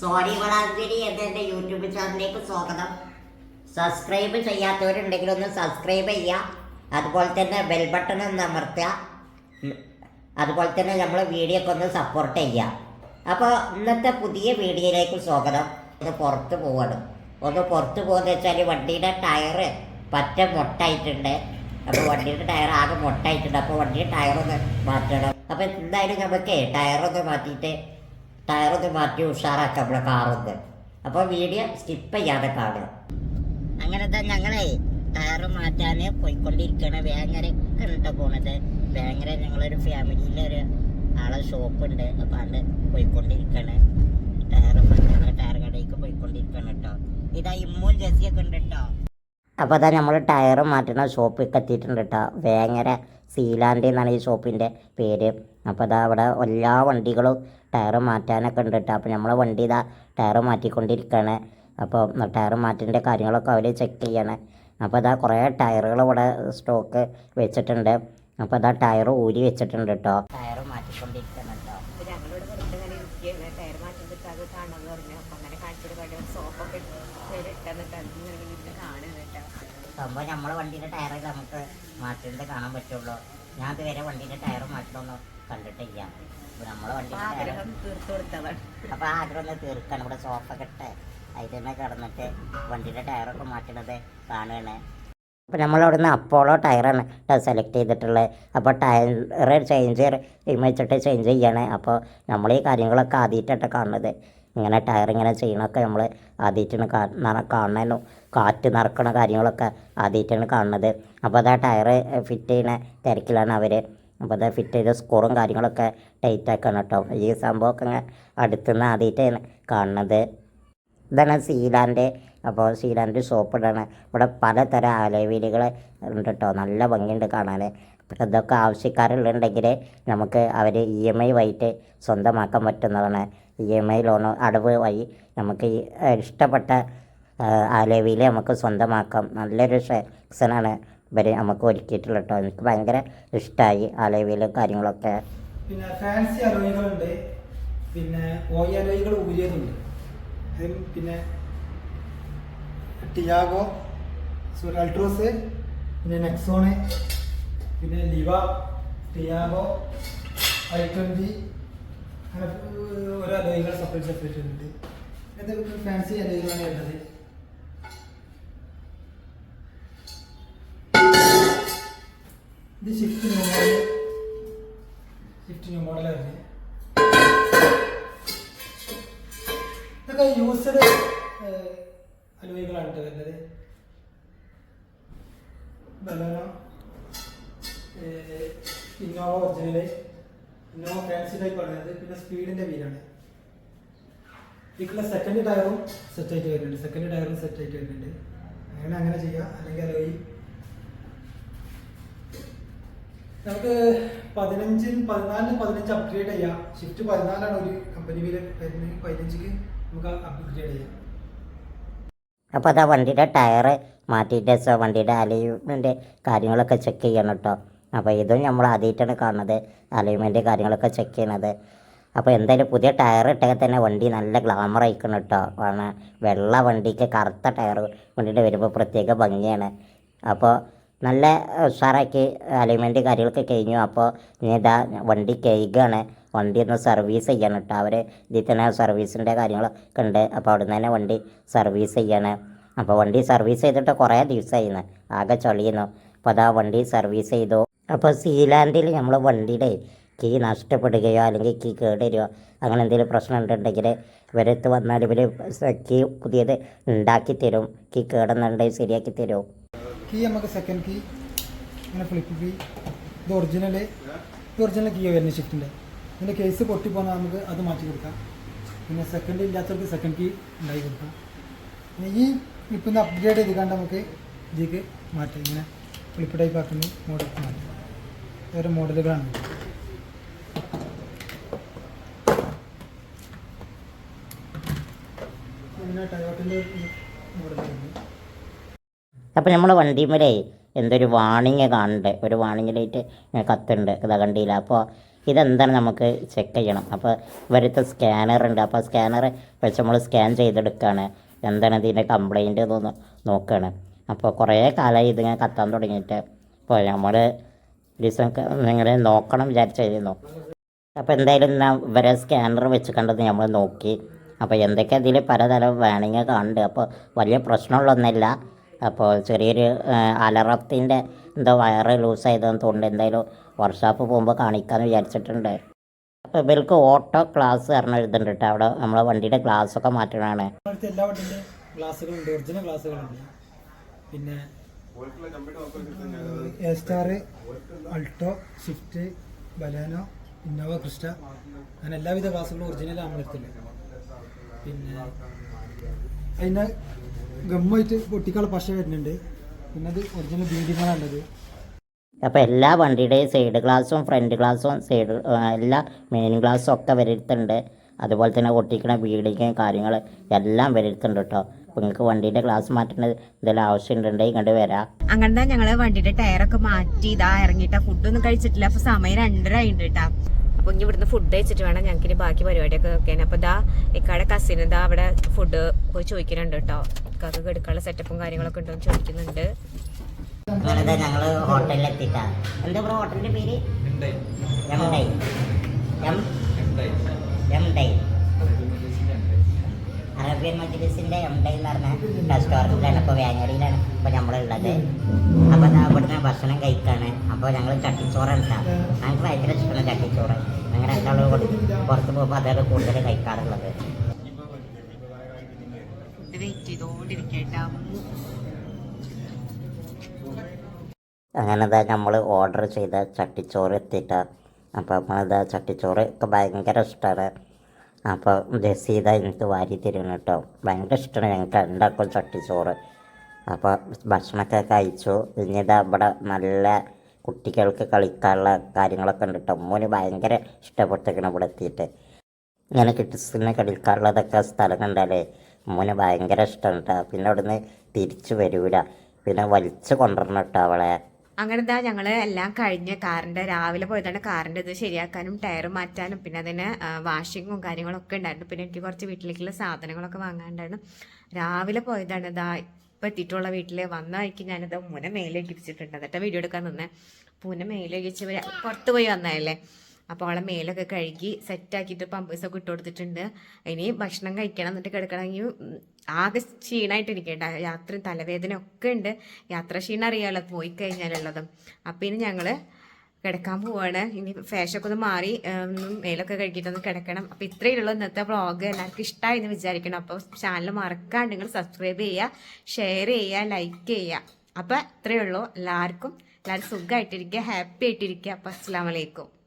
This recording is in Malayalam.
സോറി വളാഞ്ചേരി എന്ന യൂട്യൂബ് ചാനലിലേക്ക് സ്വാഗതം. സബ്സ്ക്രൈബ് ചെയ്യാത്തവരുണ്ടെങ്കിൽ ഒന്ന് സബ്സ്ക്രൈബ് ചെയ്യുക. അതുപോലെ തന്നെ ബെൽ ബട്ടൺ ഒന്ന് അമർത്തുക. അതുപോലെ തന്നെ നമ്മൾ വീഡിയോ ഒക്കെ ഒന്ന് സപ്പോർട്ട് ചെയ്യുക. അപ്പോൾ ഇന്നത്തെ പുതിയ വീഡിയോയിലേക്ക് സ്വാഗതം. ഒന്ന് പുറത്ത് പോവാണ്. ഒന്ന് പുറത്ത് പോകുന്നത് വെച്ചാൽ വണ്ടിയുടെ ടയറ് പറ്റ മൊട്ടായിട്ടുണ്ട്. അപ്പോൾ വണ്ടിയുടെ ടയർ ആകെ മൊട്ടായിട്ടുണ്ട്. അപ്പോൾ വണ്ടിയുടെ ടയറൊന്ന് മാറ്റണം. അപ്പോൾ എന്തായാലും നമുക്ക് ടയറൊന്ന് മാറ്റിയിട്ട് ടയറൊന്ന് മാറ്റി ഉഷാറാക്കാം നമ്മുടെ കാറൊന്ന്. അപ്പോൾ വീഡിയോ സ്കിപ്പ് ചെയ്യാതെ കാണുക. അങ്ങനത്തെ ഞങ്ങളെ ടയർ മാറ്റാൻ പോയിക്കൊണ്ടിരിക്കുകയാണ് വേങ്ങര കണ്ടിട്ട് പോണത്. വേങ്ങര ഞങ്ങളൊരു ഫാമിലിയിലെ ഒരു ആളെ ഷോപ്പ് ഉണ്ട് അപ്പം അത് പോയിക്കൊണ്ടിരിക്കുകയാണ് ടയർ മാറ്റാൻ ടയർ കടയിലേക്ക് പോയിക്കൊണ്ടിരിക്കുകയാണ് കേട്ടോ ഇതാ ഇമ്മും ജെസ്സിയൊക്കെ ഉണ്ട് കേട്ടോ അപ്പോൾ അതാ നമ്മൾ ടയർ മാറ്റുന്ന ഷോപ്പിൽ എത്തിയിട്ടുണ്ട് കേട്ടോ വേങ്ങര സീലാൻഡി എന്നാണ് ഈ ഷോപ്പിന്റെ പേര്. അപ്പോൾ അതാ അവിടെ എല്ലാ വണ്ടികളും ടയർ മാറ്റാനൊക്കെ ഉണ്ട് കേട്ടോ അപ്പോൾ നമ്മളെ വണ്ടി ഇതാ ടയർ മാറ്റിക്കൊണ്ടിരിക്കുകയാണ് അപ്പോൾ ടയർ മാറ്റിന്റെ കാര്യങ്ങളൊക്കെ അവർ ചെക്ക് ചെയ്യണം. അപ്പോൾ അതാ കുറേ ടയറുകൾ ഇവിടെ സ്റ്റോക്ക് വെച്ചിട്ടുണ്ട്. അപ്പോൾ അതാ ടയർ ഊരി വെച്ചിട്ടുണ്ട് കേട്ടോ ടയർ മാറ്റിക്കൊണ്ടിരിക്കണം കേട്ടോ അപ്പൊ ഞങ്ങളോട് വെറുതെ ഇങ്ങനെ ഇരിക്കുകയാണ് ടയർ മാറ്റുന്നിട്ട് അത് കാണാന്ന് പറഞ്ഞു അപ്പൊ അങ്ങനെ കാണിച്ചൊരു കട സോപ്പൊക്കെ ഇട്ടെന്നിട്ട് അതിങ്ങനെ ഇരുന്ന് കാണുന്നു കേട്ടോ. സംഭവം നമ്മളെ വണ്ടിയുടെ ടയർ നമുക്ക് മാറ്റിയിട്ട് കാണാൻ പറ്റുള്ളൂ. ഞാൻ ഇതുവരെ വണ്ടിയുടെ ടയർ മാറ്റണമെന്ന് കണ്ടിട്ടില്ല. നമ്മളെ അപ്പൊ വണ്ടിയുടെ ടയർ ആഗ്രഹം തീർത്തു കൊടുത്തതാണ്. അപ്പോൾ ആഗ്രഹം ഒന്ന് തീർക്കണം. ഇവിടെ സോഫ കെട്ട് അതിൽ തന്നെ കിടന്നിട്ട് വണ്ടിയുടെ ടയറൊക്കെ മാറ്റണത് കാണുകയാണ്. അപ്പോൾ നമ്മളവിടുന്ന് അപ്പോളോ ടയറാണ് സെലക്ട് ചെയ്തിട്ടുള്ളത്. അപ്പോൾ ടയർ ചേഞ്ച് വെച്ചിട്ട് ചേഞ്ച് ചെയ്യാണ്. അപ്പോൾ നമ്മൾ ഈ കാര്യങ്ങളൊക്കെ ആദ്യമായിട്ടാണ് കാണുന്നത്. ഇങ്ങനെ ടയർ ഇങ്ങനെ ചെയ്യണമൊക്കെ നമ്മൾ ആദ്യമായിട്ടാണ് കാണുന്നതിനും കാറ്റ് നിറക്കണ കാര്യങ്ങളൊക്കെ ആദ്യമായിട്ടാണ് കാണുന്നത് അപ്പോൾ അത് ആ ടയർ ഫിറ്റ് ചെയ്യുന്ന തിരക്കിലാണ് അവർ അപ്പോൾ അത് ഫിറ്റ് ചെയ്ത സ്കോറും കാര്യങ്ങളൊക്കെ ടൈറ്റ് ആക്കണം കേട്ടോ ഈ സംഭവമൊക്കെ ഇങ്ങനെ അടുത്തുനിന്ന് ആദ്യമായിട്ടാണ് കാണുന്നത് ഇതാണ് സീലാന്റെ അപ്പോൾ സീലാന്റെ ഷോപ്പ് ഇടാണ്. ഇവിടെ പലതരം അലവീലുകൾ ഉണ്ട് കേട്ടോ നല്ല ഭംഗിയുണ്ട് കാണാൻ അപ്പോൾ ഇതൊക്കെ ആവശ്യക്കാരുള്ളുണ്ടെങ്കിൽ നമുക്ക് അവർ ഇ എം ഐ വൈകിട്ട് സ്വന്തമാക്കാൻ പറ്റുന്നതാണ്. ഇ എം ഐ ലോൺ അടവ് വഴി നമുക്ക് ഇഷ്ടപ്പെട്ട ആലവിയിൽ നമുക്ക് സ്വന്തമാക്കാം. നല്ലൊരു സെക്ഷനാണ് ഇവർ നമുക്ക് ഒരുക്കിയിട്ടുള്ളത് കേട്ടോ എനിക്ക് ഭയങ്കര ഇഷ്ടമായി അലവിയിലും കാര്യങ്ങളൊക്കെ. പിന്നെ ഫാൻസി അലോയികളുണ്ട്. പിന്നെ ഓയി അലോയികൾ ഊരിയതുണ്ട് പിന്നെ ടിയാഗോ അൾട്രോസ് പിന്നെ നെക്സോണ് പിന്നെ ലിവ ടിയാഗോ ഐ ട്വന്റി ഓരോ അലോയികൾ സെപ്പറേറ്റ് സെപ്പറേറ്റ് ഉണ്ട് എന്തൊക്കെ ഫാൻസി അലോയികളാണ് വേണ്ടത്. ഇത് Swift new model Swift new മോഡലാണ് ഇതൊക്കെ യൂസ്ഡ് അലോയികളാണ് വരുന്നത് Baleno Innova original Innova fancy type ആണ്. അത് പിന്നെ സ്പീഡിന്റെ വീലാണ് ഇതിക്കുള്ള സെക്കൻഡ് ടയറും സെറ്റ് ആയിട്ട് വരുന്നുണ്ട്. സെക്കൻഡ് ടയറും സെറ്റ് ആയിട്ട് വരുന്നുണ്ട്. അങ്ങനെ അങ്ങനെ ചെയ്യാം. അല്ലെങ്കിൽ അലോയി നമുക്ക് പതിനഞ്ചിന് പതിനാലിന് പതിനഞ്ച് അപ്ഗ്രേഡ് ചെയ്യാം. ഷിഫ്റ്റ് പതിനാലാണ് ഒരു കമ്പനി വീൽ വരുന്നത്. പതിനഞ്ചിക്ക് നമുക്ക് അപ്ഗ്രേഡ് ചെയ്യാം. അപ്പോൾ അതാ വണ്ടിയുടെ ടയർ മാറ്റിയിട്ട് വണ്ടിയുടെ അലൈൻമെന്റ് കാര്യങ്ങളൊക്കെ ചെക്ക് ചെയ്യണം കേട്ടോ അപ്പോൾ ഇതും നമ്മൾ ആദ്യമായിട്ടാണ് കാണുന്നത്. അലൈൻമെന്റ് കാര്യങ്ങളൊക്കെ ചെക്ക് ചെയ്യുന്നത് അപ്പോൾ എന്തായാലും പുതിയ ടയർ ഇട്ടാൽ തന്നെ വണ്ടി നല്ല ഗ്ലാമർ ആയിക്കണം കേട്ടോ. കാരണം വെള്ള വണ്ടിക്ക് കറുത്ത ടയർ വണ്ടിയുടെ വരുമ്പോൾ പ്രത്യേക ഭംഗിയാണ്. അപ്പോൾ നല്ല ഉഷാറാക്കി അലൈൻമെന്റ് കാര്യങ്ങളൊക്കെ കഴിഞ്ഞു. അപ്പോൾ ഇതാ വണ്ടി കേൾക്കുകയാണ് വണ്ടി ഒന്ന് സർവീസ് ചെയ്യണം കേട്ടോ. അവർ ഇതിൽ തന്നെ സർവീസിന്റെ കാര്യങ്ങളൊക്കെ ഉണ്ട്. അപ്പോൾ അവിടെ നിന്ന് തന്നെ വണ്ടി സർവീസ് ചെയ്യണം. അപ്പോൾ വണ്ടി സർവീസ് ചെയ്തിട്ട് കുറേ ദിവസമായിരുന്നു ആകെ ചൊളിയുന്നു. അപ്പോൾ അതാ വണ്ടി സർവീസ് ചെയ്തു. അപ്പോൾ സീലാൻഡിൽ നമ്മൾ വണ്ടിയുടെ കീ നഷ്ടപ്പെടുകയോ അല്ലെങ്കിൽ കീ കേടുവരികയോ അങ്ങനെ എന്തെങ്കിലും പ്രശ്നം ഉണ്ടെങ്കിൽ ഇവരെത്ത് വന്നാൽ ഇവർ കീ പുതിയത് ഉണ്ടാക്കി തരും. കീ കേടുന്നുണ്ടെങ്കിൽ ശരിയാക്കി തരും. കീ നമുക്ക് സെക്കൻഡ് കീ ഇങ്ങനെ ഫ്ലിപ്പ് കീ. ഇത് ഒറിജിനൽ ഇത് ഒറിജിനൽ കീ വരുന്നത് ഷിഫ്റ്റിന്റെ ഇതിന്റെ കേസ് പൊട്ടിപ്പോന്നാൽ നമുക്ക് അത് മാറ്റി കൊടുക്കാം. പിന്നെ സെക്കൻഡ് ഇല്ലാത്തവർക്ക് സെക്കൻഡ് കീ ഉണ്ടാക്കി കൊടുക്കാം. പിന്നെ ഈ ഫ്ലിപ്പിന്റെ അപ്ഗ്രേഡ് ചെയ്ത് കണ്ട് നമുക്ക് ഇതിലേക്ക് മാറ്റാം. ഇങ്ങനെ ഫ്ലിപ്പ് ടൈപ്പ് ആക്കുന്ന മോഡൽ മാറ്റാം. വേറെ മോഡലുകളാണ്. പിന്നെ ടയോട്ടിന്റെ മോഡലുണ്ട് അപ്പോൾ നമ്മൾ വണ്ടിമേലേ എന്തൊരു വാണിങ് കാണുന്നുണ്ട് ഒരു വാണിങ് ലൈറ്റ് ഇങ്ങനെ കത്തുണ്ട്. ഇതാ കണ്ടില്ല? അപ്പോൾ ഇതെന്താണ് നമുക്ക് ചെക്ക് ചെയ്യണം. അപ്പോൾ ഇവരത്തെ സ്കാനർ ഉണ്ട്. അപ്പോൾ സ്കാനർ വെച്ച് നമ്മൾ സ്കാൻ ചെയ്തെടുക്കുകയാണ് എന്താണ് ഇതിന്റെ കംപ്ലൈന്റ് എന്നൊന്ന് നോക്കുകയാണ് അപ്പോൾ കുറേ കാലമായി ഇതിങ്ങനെ കത്താൻ തുടങ്ങിയിട്ട്. അപ്പോൾ നമ്മൾ ദിവസം ഇങ്ങനെ നോക്കണം വിചാരിച്ചായിരുന്നു അപ്പോൾ എന്തായാലും ഞാൻ ഇവരെ സ്കാനർ വെച്ച് കണ്ടത് നമ്മൾ നോക്കി. അപ്പോൾ എന്തൊക്കെ ഇതിൽ പലതരം വേണിങ് കാണുന്നുണ്ട് അപ്പോൾ വലിയ പ്രശ്നമുള്ളൊന്നുമില്ല അപ്പോൾ ചെറിയൊരു അലറത്തിന്റെ എന്തോ വയറ് ലൂസായതെന്ന് തോന്നുന്നുണ്ട്. എന്തായാലും വർക്ക്ഷോപ്പ് പോകുമ്പോൾ കാണിക്കാമെന്ന് വിചാരിച്ചിട്ടുണ്ട്. അപ്പോൾ ഇവർക്ക് ഓട്ടോ ക്ലാസ് പറഞ്ഞ എഴുതുന്നുണ്ട് കേട്ടോ. അവിടെ നമ്മളെ വണ്ടിയുടെ ഗ്ലാസ് ഒക്കെ മാറ്റണതാണ് എല്ലാ വണ്ടിന്റെ ഒറിജിനൽ പിന്നെ Star Alto Swift Baleno Innova Crysta അങ്ങനെ എല്ലാവിധ ക്ലാസ്സുകളും ഒറിജിനലാണ് നമ്മളെടുത്തില്ല പിന്നെ അതിന്റെ ഗമ്മായിട്ട് പൊട്ടിക്കാൾ പശ വരുന്നുണ്ട്. പിന്നെ അത് ഒറിജിനൽ ബീഡിങ്ങളാണുള്ളത് അപ്പോൾ എല്ലാ വണ്ടിയുടെയും സൈഡ് ഗ്ലാസും ഫ്രണ്ട് ഗ്ലാസും സൈഡ് എല്ലാ മെയിൻ ഗ്ലാസും ഒക്കെ വരുത്തുന്നുണ്ട് അതുപോലെ തന്നെ ഒട്ടിക്കണ ബീഡിങ്ങും കാര്യങ്ങൾ എല്ലാം വരുത്തുന്നുണ്ട് കേട്ടോ അപ്പോൾ നിങ്ങൾക്ക് വണ്ടീന്റെ ഗ്ലാസ് മാറ്റേണ്ടത് എന്തെങ്കിലും ആവശ്യമുണ്ടെങ്കിൽ ഇങ്ങോട്ട് വരാം. അങ്ങനത്തെ ഞങ്ങൾ വണ്ടിയുടെ ടയറൊക്കെ മാറ്റി ഇതാ ഇറങ്ങിയിട്ടാ. ഫുഡൊന്നും കഴിച്ചിട്ടില്ല. അപ്പൊ സമയം രണ്ടര ആയിട്ടുണ്ട് കേട്ടാ അപ്പൊ ഇനി ഇവിടുന്ന് ഫുഡ് കഴിച്ചിട്ട് വേണം ഞങ്ങൾക്ക് ഇനി ബാക്കി പരിപാടിയൊക്കെ വെക്കാൻ. അപ്പൊ ഇതാ ഇക്കാടെ കസിൻ ദാ അവിടെ ഫുഡ് പോയി ചോദിക്കുന്നുണ്ട് കേട്ടോ ഇക്കാക്ക് എടുക്കാനുള്ള സെറ്റപ്പും കാര്യങ്ങളൊക്കെ ഉണ്ടോ എന്ന് ചോദിക്കുന്നുണ്ട് അങ്ങനെ ഞങ്ങൾ ഹോട്ടലിൽ എത്തിട്ടാ എന്താ ബ്രോ ഹോട്ടലിന്റെ പേര്? എം ഡൈ. എം? എം ഡൈ. അറേബ്യൻ മജ്ലിസിന്റെ എന്ന് പറഞ്ഞ റെസ്റ്റോറന്റിലാണ് ഇപ്പോൾ വേങ്ങരയിലാണ് ഇപ്പോൾ നമ്മളുള്ളത് അപ്പോൾ ഇവിടുന്ന് ഭക്ഷണം കഴിക്കാണ്. അപ്പോൾ ഞങ്ങൾ ചട്ടിച്ചോറ് എടുക്കാം ഞങ്ങൾക്ക് ഭയങ്കര ഇഷ്ടമാണ് ചട്ടിച്ചോറ്. അങ്ങനെ കൂടി പുറത്ത് പോകുമ്പോൾ അതാണ് കൂടുതൽ കഴിക്കാറുള്ളത്. അങ്ങനെ ഇതാ നമ്മൾ ഓർഡർ ചെയ്ത ചട്ടിച്ചോറ് എത്തിയിട്ട അപ്പോൾ നമ്മളിതാ ചട്ടിച്ചോറ് ഒക്കെ ഭയങ്കര ഇഷ്ടമാണ് അപ്പോൾ ജസീത എനിക്ക് വാരി തരുന്നു കേട്ടോ ഭയങ്കര ഇഷ്ടമാണ് ഞങ്ങൾക്ക് ഉണ്ടാക്കും ചട്ടിച്ചോറ് അപ്പോൾ ഭക്ഷണമൊക്കെ കഴിച്ചു. പിന്നീട് അവിടെ നല്ല കുട്ടികൾക്ക് കളിക്കാനുള്ള കാര്യങ്ങളൊക്കെ ഉണ്ട് കേട്ടോ മോന് ഭയങ്കര ഇഷ്ടപ്പെട്ടിരിക്കണം ഇവിടെ എത്തിയിട്ട്. ഇങ്ങനെ കിഡ്സിന് കളിക്കാനുള്ളതൊക്കെ സ്ഥലം കണ്ടാലേ മോന് ഭയങ്കര ഇഷ്ടമാണ് കേട്ടോ പിന്നെ അവിടുന്ന് തിരിച്ചു വരൂല. പിന്നെ വലിച്ചു കൊണ്ടുവരണം കേട്ടോ അവളെ. അങ്ങനെ എന്താ ഞങ്ങൾ എല്ലാം കഴിഞ്ഞ് കാറിന്റെ രാവിലെ പോയതാണ് കാറിന്റെ ഇത് ശരിയാക്കാനും ടയർ മാറ്റാനും. പിന്നെ അതിന് വാഷിങ്ങും കാര്യങ്ങളൊക്കെ ഉണ്ടായിരുന്നു. പിന്നെ എനിക്ക് കുറച്ച് വീട്ടിലേക്കുള്ള സാധനങ്ങളൊക്കെ വാങ്ങാനുണ്ടായിരുന്നു. രാവിലെ പോയതാണ് ഇതാ ഇപ്പം എത്തിയിട്ടുള്ള വീട്ടിൽ വന്ന വഴിക്ക് ഞാനിത് മുന മേലേക്ക് ഇടിച്ചിട്ടുണ്ട് എന്നിട്ട് വീഡിയോ എടുക്കാൻ നിന്നേ. പൂനെ മേലേക്ക് വെച്ച് പുറത്ത് പോയി വന്നതല്ലേ. അപ്പോൾ അവളെ മേലൊക്കെ കഴുകി സെറ്റാക്കിയിട്ട് പമ്പേഴ്സൊക്കെ ഇട്ട് കൊടുത്തിട്ടുണ്ട്. ഇനി ഭക്ഷണം കഴിക്കണം എന്നിട്ട് കിടക്കണമെങ്കിൽ ആകെ ക്ഷീണമായിട്ട് ഇരിക്കേണ്ട. യാത്ര തലവേദന ഒക്കെ ഉണ്ട്. യാത്ര ക്ഷീണം അറിയാമല്ലോ പോയി കഴിഞ്ഞാലുള്ളതും. അപ്പം ഇനി ഞങ്ങൾ കിടക്കാൻ പോവാണ്. ഇനി ഫാഷൊക്കെ ഒന്ന് മാറി ഒന്നും ഒന്ന് മേലൊക്കെ കഴുകിയിട്ടൊന്ന് കിടക്കണം. അപ്പം ഇത്രയേ ഉള്ളൂ ഇന്നത്തെ വ്ളോഗ് എല്ലാവർക്കും ഇഷ്ടമായി എന്ന് വിചാരിക്കണം. അപ്പോൾ ചാനൽ മറക്കാണ്ട് നിങ്ങൾ സബ്സ്ക്രൈബ് ചെയ്യുക ഷെയർ ചെയ്യുക ലൈക്ക് ചെയ്യുക. അപ്പോൾ ഇത്രയേ ഉള്ളൂ. എല്ലാവർക്കും എല്ലാവരും സുഖമായിട്ടിരിക്കുക ഹാപ്പി ആയിട്ടിരിക്കുക. അപ്പോൾ അസ്സാം വലൈക്കും